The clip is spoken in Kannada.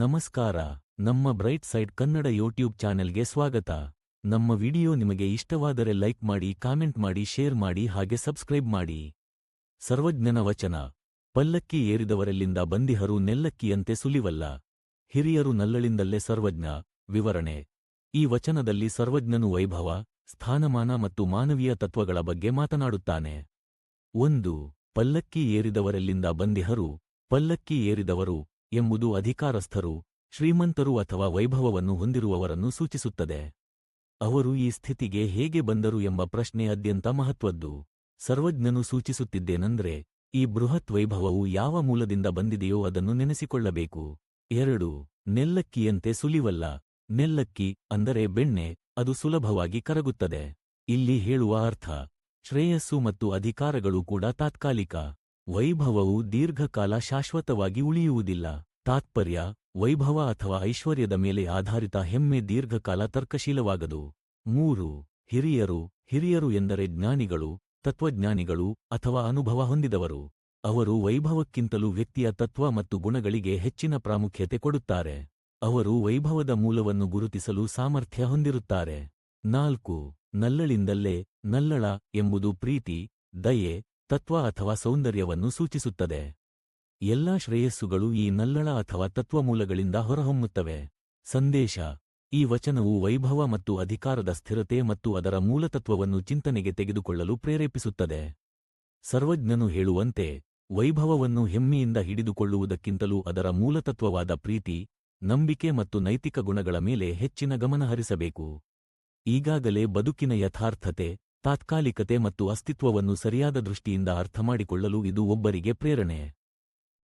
ನಮಸ್ಕಾರ, ನಮ್ಮ ಬ್ರೈಟ್ ಸೈಡ್ ಕನ್ನಡ ಯೂಟ್ಯೂಬ್ ಚಾನೆಲ್ಗೆ ಸ್ವಾಗತ. ನಮ್ಮ ವಿಡಿಯೋ ನಿಮಗೆ ಇಷ್ಟವಾದರೆ ಲೈಕ್ ಮಾಡಿ, ಕಾಮೆಂಟ್ ಮಾಡಿ, ಶೇರ್ ಮಾಡಿ ಹಾಗೆ ಸಬ್ಸ್ಕ್ರೈಬ್ ಮಾಡಿ. ಸರ್ವಜ್ಞನ ವಚನ, ಪಲ್ಲಕ್ಕಿ ಏರಿದವರೆಲ್ಲಿಂದ ಬಂದಿಹರು ನೆಲ್ಲಕ್ಕಿಯಂತೆ ಸುಲಿವಲ್ಲ. ಹಿರಿಯರು ನಲ್ಲಳಿಂದಲ್ಲೇ ಸರ್ವಜ್ಞ, ವಿವರಣೆ. ಈ ವಚನದಲ್ಲಿ ಸರ್ವಜ್ಞನು ವೈಭವ, ಸ್ಥಾನಮಾನ ಮತ್ತು ಮಾನವೀಯ ತತ್ವಗಳ ಬಗ್ಗೆ ಮಾತನಾಡುತ್ತಾನೆ. ಒಂದು, ಪಲ್ಲಕ್ಕಿ ಏರಿದವರೆಲ್ಲಿಂದ ಬಂದಿಹರು, ಪಲ್ಲಕ್ಕಿ ಏರಿದವರು ಎಂಬುದು ಅಧಿಕಾರಸ್ಥರು, ಶ್ರೀಮಂತರು ಅಥವಾ ವೈಭವವನ್ನು ಹೊಂದಿರುವವರನ್ನು ಸೂಚಿಸುತ್ತದೆ. ಅವರು ಈ ಸ್ಥಿತಿಗೆ ಹೇಗೆ ಬಂದರು ಎಂಬ ಪ್ರಶ್ನೆ ಅತ್ಯಂತ ಮಹತ್ವದ್ದು. ಸರ್ವಜ್ಞನು ಸೂಚಿಸುತ್ತಿದ್ದೇನೆಂದರೆ, ಈ ಬೃಹತ್ ವೈಭವವು ಯಾವ ಮೂಲದಿಂದ ಬಂದಿದೆಯೋ ಅದನ್ನು ನೆನೆಸಿಕೊಳ್ಳಬೇಕು. ಎರಡು, ನೆಲ್ಲಕ್ಕಿಯಂತೆ ಸುಲಿವಲ್ಲ. ನೆಲ್ಲಕ್ಕಿ ಅಂದರೆ ಬೆಣ್ಣೆ, ಅದು ಸುಲಭವಾಗಿ ಕರಗುತ್ತದೆ. ಇಲ್ಲಿ ಹೇಳುವ ಅರ್ಥ, ಶ್ರೇಯಸ್ಸು ಮತ್ತು ಅಧಿಕಾರಗಳು ಕೂಡ ತಾತ್ಕಾಲಿಕ. ವೈಭವವು ದೀರ್ಘಕಾಲ ಶಾಶ್ವತವಾಗಿ ಉಳಿಯುವುದಿಲ್ಲ. ತಾತ್ಪರ್ಯ, ವೈಭವ ಅಥವಾ ಐಶ್ವರ್ಯದ ಮೇಲೆ ಆಧಾರಿತ ಹೆಮ್ಮೆ ದೀರ್ಘಕಾಲ ತರ್ಕಶೀಲವಾಗದು. ಮೂರು, ಹಿರಿಯರು ಹಿರಿಯರು ಎಂದರೆ ಜ್ಞಾನಿಗಳು, ತತ್ವಜ್ಞಾನಿಗಳು ಅಥವಾ ಅನುಭವ ಹೊಂದಿದವರು. ಅವರು ವೈಭವಕ್ಕಿಂತಲೂ ವ್ಯಕ್ತಿಯ ತತ್ವ ಮತ್ತು ಗುಣಗಳಿಗೆ ಹೆಚ್ಚಿನ ಪ್ರಾಮುಖ್ಯತೆ ಕೊಡುತ್ತಾರೆ. ಅವರು ವೈಭವದ ಮೂಲವನ್ನು ಗುರುತಿಸಲು ಸಾಮರ್ಥ್ಯ ಹೊಂದಿರುತ್ತಾರೆ. ನಾಲ್ಕು, ನಲ್ಲಳಿಂದಲ್ಲೇ ನಲ್ಲಳ ಎಂಬುದು ಪ್ರೀತಿ, ದಯೆ, ತತ್ವ ಅಥವಾ ಸೌಂದರ್ಯವನ್ನು ಸೂಚಿಸುತ್ತದೆ. ಎಲ್ಲಾ ಶ್ರೇಯಸ್ಸುಗಳು ಈ ನಲ್ಲಳ ಅಥವಾ ತತ್ವಮೂಲಗಳಿಂದ ಹೊರಹೊಮ್ಮುತ್ತವೆ. ಸಂದೇಶ. ಈ ವಚನವು ವೈಭವ ಮತ್ತು ಅಧಿಕಾರದ ಸ್ಥಿರತೆ ಮತ್ತು ಅದರ ಮೂಲತತ್ವವನ್ನು ಚಿಂತನೆಗೆ ತೆಗೆದುಕೊಳ್ಳಲು ಪ್ರೇರೇಪಿಸುತ್ತದೆ. ಸರ್ವಜ್ಞನು ಹೇಳುವಂತೆ, ವೈಭವವನ್ನು ಹೆಮ್ಮೆಯಿಂದ ಹಿಡಿದುಕೊಳ್ಳುವುದಕ್ಕಿಂತಲೂ ಅದರ ಮೂಲತತ್ವವಾದ ಪ್ರೀತಿ, ನಂಬಿಕೆ ಮತ್ತು ನೈತಿಕ ಗುಣಗಳ ಮೇಲೆ ಹೆಚ್ಚಿನ ಗಮನ ಹರಿಸಬೇಕು. ಈಗಾಗಲೇ ಬದುಕಿನ ಯಥಾರ್ಥತೆ, ತಾತ್ಕಾಲಿಕತೆ ಮತ್ತು ಅಸ್ತಿತ್ವವನ್ನು ಸರಿಯಾದ ದೃಷ್ಟಿಯಿಂದ ಅರ್ಥಮಾಡಿಕೊಳ್ಳಲು ಇದು ಒಬ್ಬರಿಗೆ ಪ್ರೇರಣೆ.